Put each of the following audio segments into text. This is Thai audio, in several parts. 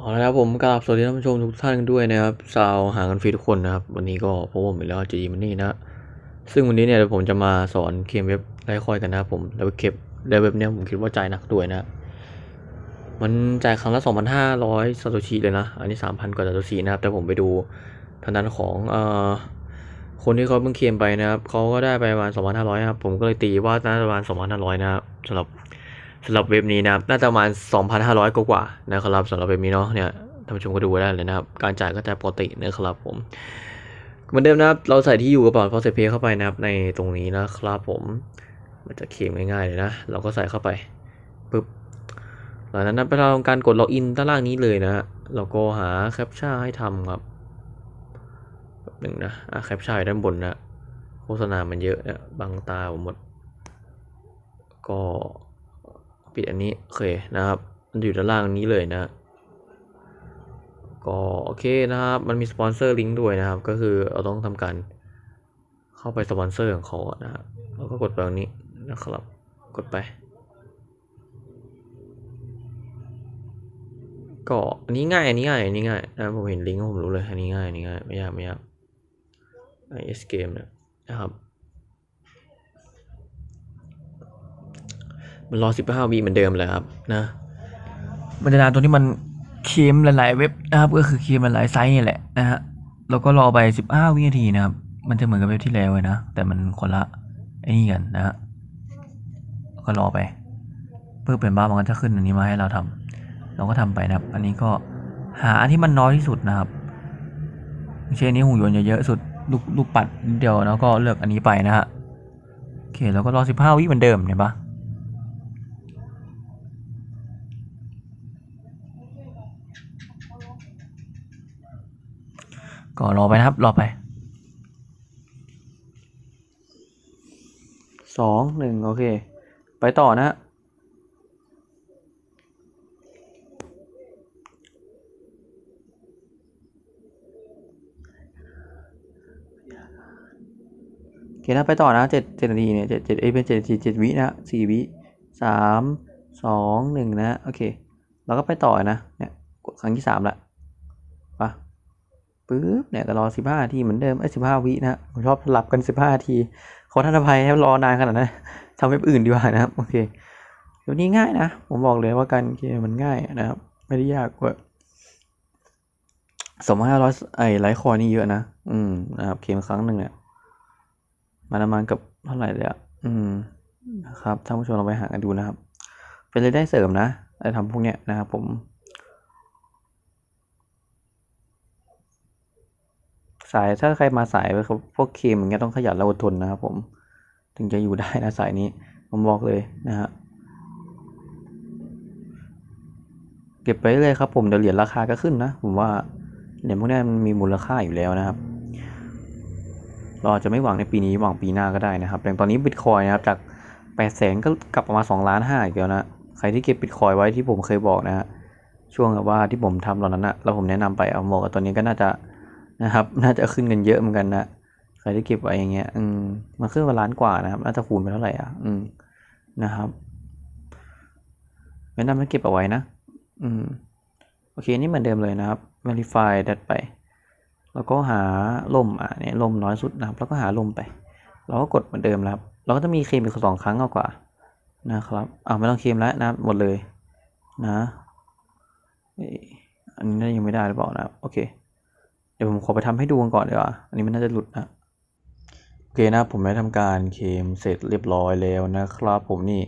เอาละครับผมกราบสวัสดีท่านผู้ชมทุกท่านกันด้วยนะครับชาวหากันฟรีทุกคนนะครับ วันนี้ก็พบผมอีกแล้วจีมันนี่นะซึ่งวันนี้เนี่ยผมจะมาสอนเคมเว็บไล่คอยกันนะครับผมแล้วเก็บได้เว็บเนี่ยผมคิดว่าจ่ายหนักด้วยนะมันจ่ายครั้งละ2,500ซาโตชิเลยนะ อันนี้ 3,000 กว่าซาโตชินะครับ แต่ผมไปดูทางด้านของเอ่อคนที่เขาเพิ่งเคมไปนะครับเขาก็ได้ไปประมาณ2,500นะครับผมก็เลยตีว่าน่าจะประมาณ2,500นะครับสำหรับ สำหรับเว็บนี้นะครับน่าจะประมาณ 2,500กว่ากว่าๆนะครับสำหรับเว็บนี้เนาะเนี่ยท่านผู้ชมก็ดูได้เลยนะครับ การจ่ายก็จ่ายปกตินะครับผมเหมือนเดิมนะครับเราใส่ที่อยู่กระเป๋า p o s t p a y เข้าไปนะครับในตรงนี้นะครับผม มันจะเขียนง่ายๆเลยนะ เราก็ใส่เข้าไปปึ๊บหลังจากนั้นไปทำการกดล็อกอินด้านล่างนี้เลยนะเราก็หาแคปชั่นให้ทำครับแบบหนึ่งนะอะแคปชั่นด้านบนนะโฆษณามันเยอะนะบังตาผมหมด ก็ ปิดอันนี้โอเคนะครับมันอยู่ด้านล่างนี้เลยนะก็โอเคนะครับมันมีสปอนเซอร์ลิงก์ด้วยนะครับ ก็คือเราต้องทำการเข้าไปสปอนเซอร์ของเขานะครับแล้วก็กดไปตรงนี้นะครับ กดไป ก็อันนี้ง่ายอันนี้ง่ายอันนี้ง่ายนะผมเห็นลิงก์ผมรู้เลยอันนี้ง่ายอันนี้ง่ายไม่ยากไม่ยาก iS game เนี่ยนะครับ มันรอ15วิเหมือนเดิมเลยครับนะมันจะนานตรงที่มันเคมหลาย ๆ เว็บนะครับก็คือเคมหลายไซต์นี่แหละนะฮะแล้วก็รอไปสิบห้าวินาทีนะครับ มันจะเหมือนกับเว็บที่แล้วเลยนะ แต่มันคนละไอ้นี่กันนะฮะก็รอไปเพื่อเป็นบ้ามันก็จะขึ้นอันนี้มาให้เราทำเราก็ทำไปนะครับ อันนี้ก็หาอันที่มันน้อยที่สุดนะครับเช่นนี้หุ่นยนต์เยอะๆสุดลูกลูกปัดเดียวแล้วก็เลือกอันนี้ไปนะฮะโอเคแล้วก็รอสิบห้าวิเหมือนเดิมเห็นปะ ก็รอไปนะครับ รอไปสองหนึ่งโอเค ไปต่อนะฮะโอเคนะไปต่อนะเจ็ดเจ็ดนาทีเนี่ยเจ็ดเจ็ดเอ้เป็นเจ็ดนาทีเจ็ดวินะสี่วิสามสองหนึ่งนะ โอเค เราก็ไปต่อนะ เนี่ย กดครั้งที่สามละปะ ปึ๊บเนี่ยก็รอสิบห้าทีเหมือนเดิมไอ้สิบห้าวินะผมชอบสลับกันสิบห้าทีขอท่านอภัยให้รอนานขนาดนั้นทำเว็บอื่นดีกว่านะครับโอเคเดี๋ยวนี้ง่ายนะ ผมบอกเลยว่าการเกมมันง่ายนะครับ ไม่ได้ยากกว่าสมห้าร้อยไอ้ไลท์คอยนี่เยอะนะ อืมนะครับเกมครั้งหนึ่งเนี่ยมันประมาณกับเท่าไหร่เลยอะอืมนะครับท่านผู้ชมลองไปหากันดูนะครับ เป็นรายได้เสริมนะไอ้ทำพวกเนี้ยนะครับผม สายถ้าใครมาสายนะครับพวกเคมอย่างเงี้ยต้องขยันและอดทนนะครับผมถึงจะอยู่ได้นะสายนี้ผมบอกเลยนะฮะเก็บไปเลยครับผมเดี๋ยวเหรียญราคาก็ขึ้นนะผมว่าเหรียญพวกนี้มันมีมูลค่าอยู่แล้วนะครับ เราอาจจะไม่หวังในปีนี้หวังปีหน้าก็ได้นะครับอย่างตอนนี้บิตคอยนะครับจากแปดแสนก็กลับประมาณสองล้านห้าอีกแล้วนะใครที่เก็บบิตคอยไว้ที่ผมเคยบอกนะฮะช่วงแบบว่าที่ผมทำตอนนั้นนะแล้วผมแนะนำไปเอาบอกว่าตอนนี้ก็น่าจะ นะครับ น่าจะขึ้นเงินเยอะเหมือนกันนะใครที่เก็บไว้อย่างเงี้ย อืมมันขึ้นมาล้านกว่านะครับน่าจะคูณไปเท่าไหร่อะ อืมนะครับแนะนำให้เก็บเอาไว้นะ อืมโอเคนี่เหมือนเดิมเลยนะครับ verify ดัดไป แล้วก็หาลมอะเนี่ยลมน้อยสุดนะครับ แล้วก็หาลมไป เราก็กดเหมือนเดิมแล้วครับ เราก็จะมีเคลมอีกสองครั้งเอากว่า นะครับอ่าไม่ต้องเคลมแล้วนะหมดเลยนะอีอันนี้ยังไม่ได้หรือเปล่านะครับ โอเค เดี๋ยวผมขอไปทำให้ดูกันก่อนดีกว่า อันนี้มันน่าจะหลุดนะ โอเคนะผมได้ทำการเคลมเสร็จเรียบร้อยแล้วนะครับผมนี่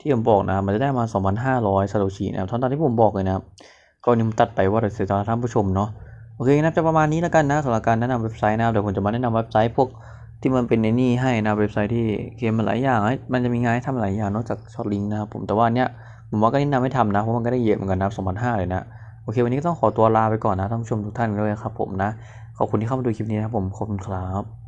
ที่ผมบอกนะมันจะได้มา 2,500ซาโตชินะครับตอนที่ผมบอกเลยนะครับก็นี่ผมตัดไปว่าเสียตาท่านผู้ชมเนาะโอเคนะจะประมาณนี้แล้วกันนะสำหรับการแนะนำเว็บไซต์นะครับเดี๋ยวผมจะมาแนะนำเว็บไซต์พวกที่มันเป็นในนี่ให้นะเว็บไซต์ที่เกมมันหลายอย่างให้มันจะมีงานให้ทำหลายอย่างนอกจากช็อตลิงก์นะครับผมแต่ว่าเนี้ยผมว่าก็แนะนำให้ทำนะเพราะมันก็ได้เยอะเหมือนกันนะ2,500เลยนะ โอเค วันนี้ก็ต้องขอตัวลาไปก่อนนะท่านผู้ชมทุกท่านด้วยครับผมนะ ขอบคุณที่เข้ามาดูคลิปนี้นะครับผมขอบคุณครับ